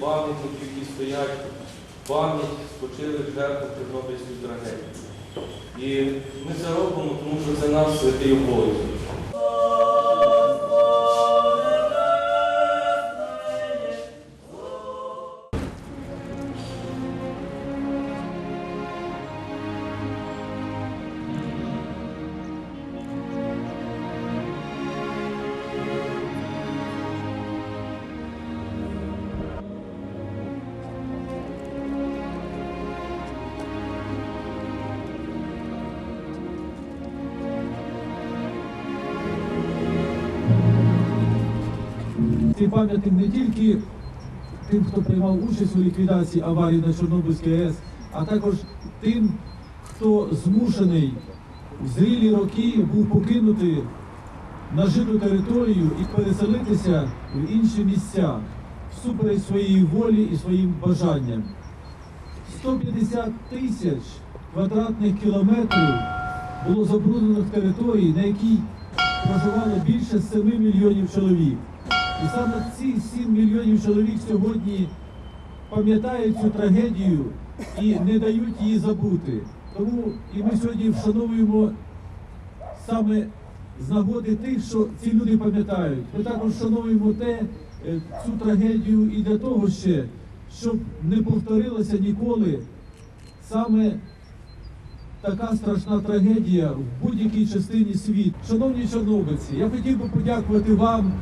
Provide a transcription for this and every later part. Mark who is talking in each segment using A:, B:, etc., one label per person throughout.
A: пам'ятників, які стоять пам'ять спочилих жертв Тернопільської трагедії. І ми це робимо, тому що це наш святий обов'язок.
B: Цей пам'ятник не тільки тим, хто приймав участь у ліквідації аварії на Чорнобильській АЕС, а також тим, хто змушений в зрілі роки був покинути нажиту територію і переселитися в інші місця всупереч своєї волі і своїм бажанням. 150 тисяч квадратних кілометрів було забруднених територій, на якій проживало більше 7 мільйонів чоловік. І саме ці 7 мільйонів чоловік сьогодні пам'ятають цю трагедію і не дають її забути. Тому і ми сьогодні вшановуємо саме з нагоди тих, що ці люди пам'ятають. Ми також вшановуємо те, е, цю трагедію і для того ще, щоб не повторилося ніколи саме така страшна трагедія в будь-якій частині світу. Шановні чорнобильці, я хотів би подякувати вам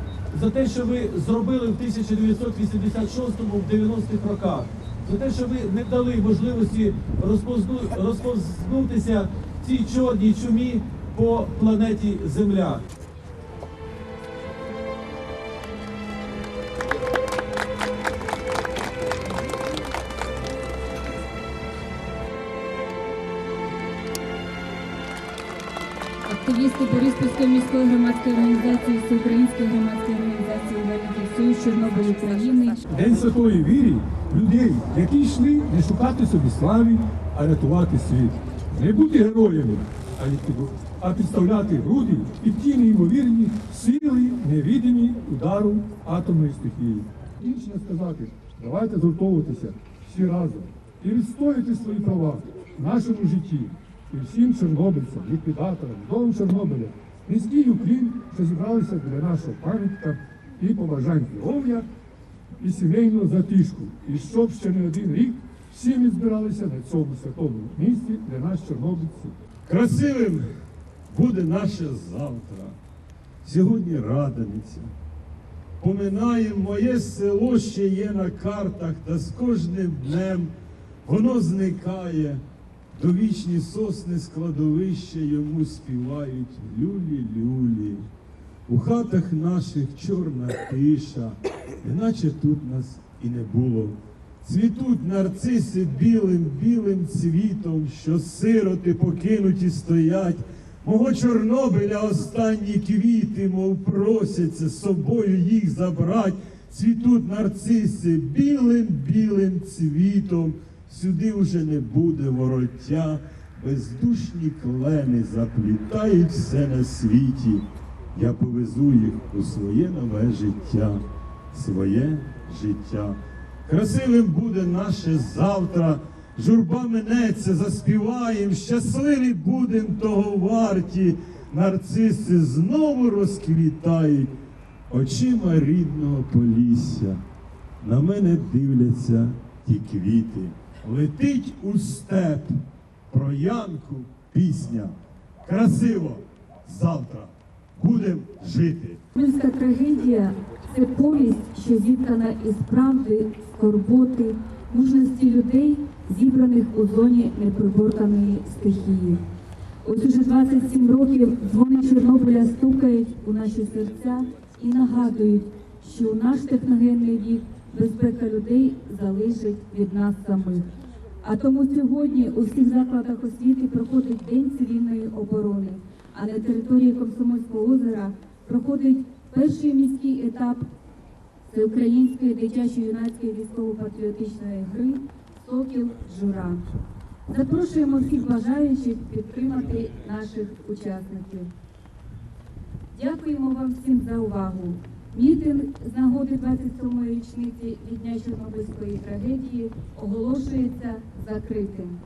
B: за те, що ви зробили в 1986-му, в 90-х роках, за те, що ви не дали можливості розпозну- розповзнутися цій чорній чумі по планеті Земля.
C: Активісти Бориспільської міської громадської організації, Всеукраїнської громадської організації Великий Союз Чорнобиль України.
D: День святої вірі людей, які йшли не шукати собі слави, а рятувати світ. Не бути героями, а, під- а підставляти груди під ті неймовірні сили, невідомі удару атомної стихії. Інше сказати, давайте згуртовуватися всі разом і відстоювати свої права в нашому житті. І всім чорнобильцям, ліквідаторам, вдовам Чорнобиля, низький уклін, що зібралися для нашого пам'ятка і побажань здоров'я і сімейну затишку. І щоб ще не один рік всі ми збиралися на цьому святому місці для нас, чорнобильців.
E: Красивим буде наше завтра. Сьогодні радениця. Поминаємо, моє село ще є на картах, та з кожним днем воно зникає. Довічні сосни складовища йому співають люлі-люлі. У хатах наших чорна тиша, іначе тут нас і не було. Цвітуть нарциси білим білим цвітом, що сироти покинуті стоять. Мого Чорнобиля останні квіти, мов просяться собою їх забрать. Цвітуть нарциси білим білим цвітом. Сюди уже не буде вороття, бездушні клени заплітають все на світі. Я повезу їх у своє нове життя, своє життя. Красивим буде наше завтра, журба минеться, заспіваєм, щасливі будем того варті, нарциси знову розквітають очима рідного полісся. На мене дивляться ті квіти, летить у степ, про Янку пісня. Красиво завтра будем жити.
C: Людська трагедія це повість, що зіткана із правди, скорботи, мужності людей, зібраних у зоні неприборканої стихії. Ось уже 27 років дзвони Чорнобиля стукають у наші серця і нагадують, що наш техногенний вік безпека людей залежить від нас самих. А тому сьогодні у всіх закладах освіти проходить День цивільної оборони, а на території Комсомольського озера проходить перший міський етап всеукраїнської дитячо-юнацької військово-патріотичної гри Сокіл Жура. Запрошуємо всіх бажаючих підтримати наших учасників. Дякуємо вам всім за увагу. Мітинг з нагоди 27-ї річниці від дня Чорнобильської трагедії оголошується закритим.